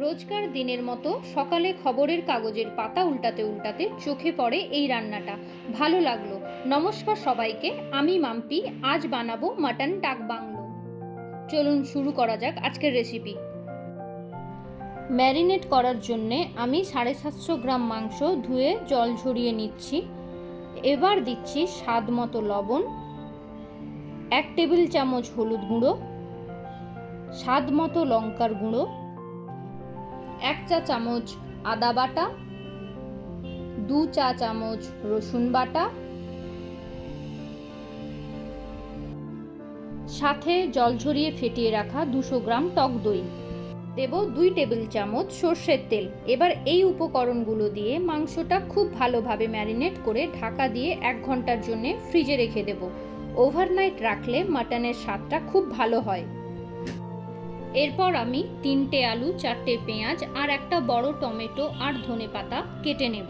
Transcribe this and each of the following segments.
রোজকার দিনের মতো সকালে খবরের কাগজের পাতা উল্টাতে উল্টাতে চোখে পড়ে এই রান্নাটা। ভালো লাগল। নমস্কার সবাইকে। আমি মাম্পি। আজ বানাবো মাটন ডাক বাংলো। চলুন শুরু করা যাক আজকের রেসিপি ম্যারিনেট করার জন্যে আমি সাড়ে সাতশো গ্রাম মাংস ধুয়ে জল ঝরিয়ে নিচ্ছি। এবার দিচ্ছি স্বাদ মতো লবণ, এক টেবিল চামচ হলুদ গুঁড়ো, স্বাদ মতো লঙ্কার গুঁড়ো এক চা চামচ আদা বাটা, দু চা চামচ রসুন বাটা, সাথে জল ঝরিয়ে ফেটিয়ে রাখা দুশো গ্রাম টক দই। দেব দুই টেবিল চামচ সর্ষের তেল। এবার এই উপকরণগুলো দিয়ে মাংসটা খুব ভালোভাবে ম্যারিনেট করে ঢাকা দিয়ে এক ঘণ্টার জন্য ফ্রিজে রেখে দেব। ওভারনাইট রাখলে মাটনের স্বাদটা খুব ভালো হয়। এরপর আমি তিনটে আলু, চারটে পেঁয়াজ আর একটা বড় টমেটো আর ধনে পাতা কেটে নেব।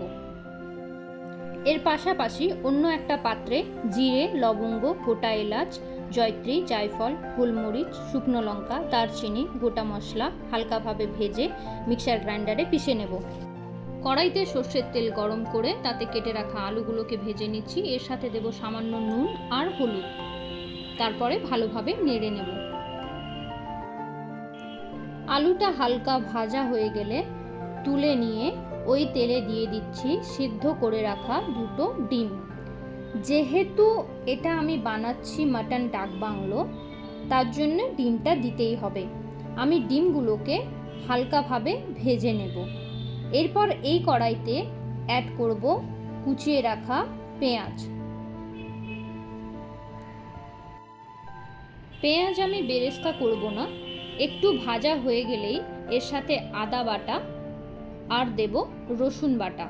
এর পাশাপাশি অন্য একটা পাত্রে জিরে, লবঙ্গ, গোটা এলাচ, জয়ত্রী, জায়ফল, গোলমরিচ, শুকনো লঙ্কা, দারচিনি, গোটা মশলা হালকাভাবে ভেজে মিক্সার গ্রাইন্ডারে পিষে নেব। কড়াইতে সর্ষের তেল গরম করে তাতে কেটে রাখা আলুগুলোকে ভেজে নিচ্ছি। এর সাথে দেব সামান্য নুন আর হলুদ। তারপরে ভালোভাবে নেড়ে নেব। আলুটা হালকা ভাজা হয়ে গেলে তুলে নিয়ে ওই তেলে দিয়ে দিচ্ছি সিদ্ধ করে রাখা দুটো ডিম। যেহেতু এটা আমি বানাচ্ছি মাটন ডাক বাংলো, তার জন্য ডিমটা দিতেই হবে। আমি ডিমগুলোকে হালকাভাবে ভেজে নেব। এরপর এই কড়াইতে অ্যাড করব কুচিয়ে রাখা পেঁয়াজ। পেঁয়াজ আমি বেরেস্তা করব না একটু ভাজা হয়ে গেলেই এর সাথে আদা বাটা আর দেব রসুন বাটা।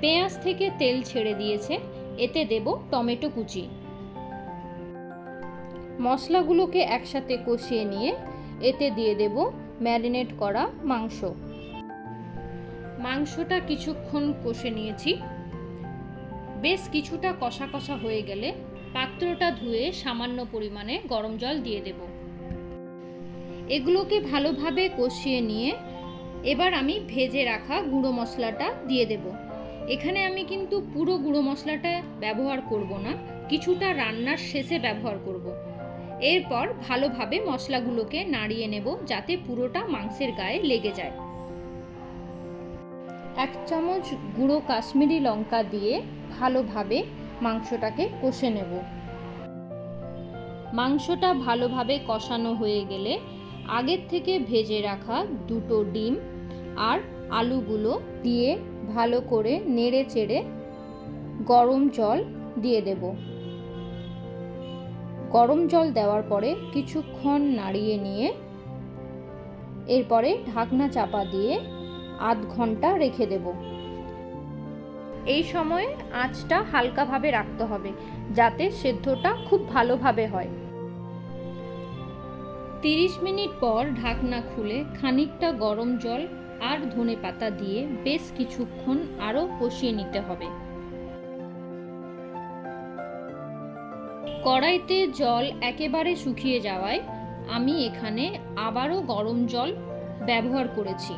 পেঁয়াজ থেকে তেল ছেড়ে দিয়েছে, এতে দেব টমেটো কুচি। মশলাগুলোকে একসাথে কষিয়ে নিয়ে এতে দিয়ে দেব ম্যারিনেট করা মাংস। মাংসটা কিছুক্ষণ কষে নিয়েছি। বেশ কিছুটা কষা কষা হয়ে গেলে পাত্রটা ধুয়ে সামান্য পরিমাণে গরম জল দিয়ে দেব। এগুলোকে ভালোভাবে কষিয়ে নিয়ে এবার আমি ভেজে রাখা গুঁড়ো মশলাটা দিয়ে দেব। এখানে আমি কিন্তু পুরো গুঁড়ো মশলাটা ব্যবহার করব না, কিছুটা রান্নার শেষে ব্যবহার করব। এরপর ভালোভাবে মশলাগুলোকে নাড়িয়ে নেব যাতে পুরোটা মাংসের গায়ে লেগে যায়। এক চামচ গুঁড়ো কাশ্মীরি লঙ্কা দিয়ে ভালোভাবে মাংসটাকে কষে নেব। মাংসটা ভালোভাবে কষানো হয়ে গেলে আগের থেকে ভেজে রাখা দুটো ডিম আর আলুগুলো দিয়ে ভালো করে নেড়ে চেড়ে গরম জল দিয়ে দেব। গরম জল দেওয়ার পরে কিছুক্ষণ নাড়িয়ে নিয়ে এরপরে ঢাকনা চাপা দিয়ে আধ ঘণ্টা রেখে দেব। এই সময়ে আঁচটা হালকাভাবে রাখতে হবে, যাতে সেদ্ধটা খুব ভালোভাবে হয়। তিরিশ মিনিট পর ঢাকনা খুলে খানিকটা গরম জল আর ধনে পাতা দিয়ে বেশ কিছুক্ষণ আরও কষিয়ে নিতে হবে। কড়াইতে জল একেবারে শুকিয়ে যাওয়ায় আমি এখানে আবারও গরম জল ব্যবহার করেছি।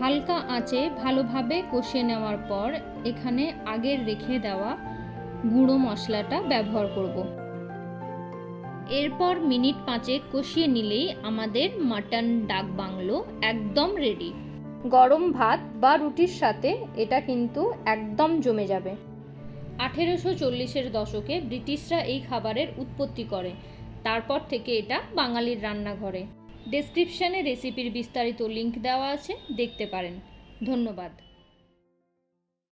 হালকা আঁচে ভালোভাবে কষিয়ে নেওয়ার পর এখানে আগের রেখে দেওয়া গুঁড়ো মশলাটা ব্যবহার করব। এরপর মিনিট পাঁচে কষিয়ে নিলেই আমাদের মাটন ডাক বাংলো একদম রেডি গরম ভাত বা রুটির সাথে এটা কিন্তু একদম জমে যাবে। আঠেরোশো চল্লিশের দশকে ব্রিটিশরা এই খাবারের উৎপত্তি করে, তারপর থেকে এটা বাঙালির রান্নাঘরে। ডেসক্রিপশানে রেসিপির বিস্তারিত লিঙ্ক দেওয়া আছে দেখতে পারেন। ধন্যবাদ।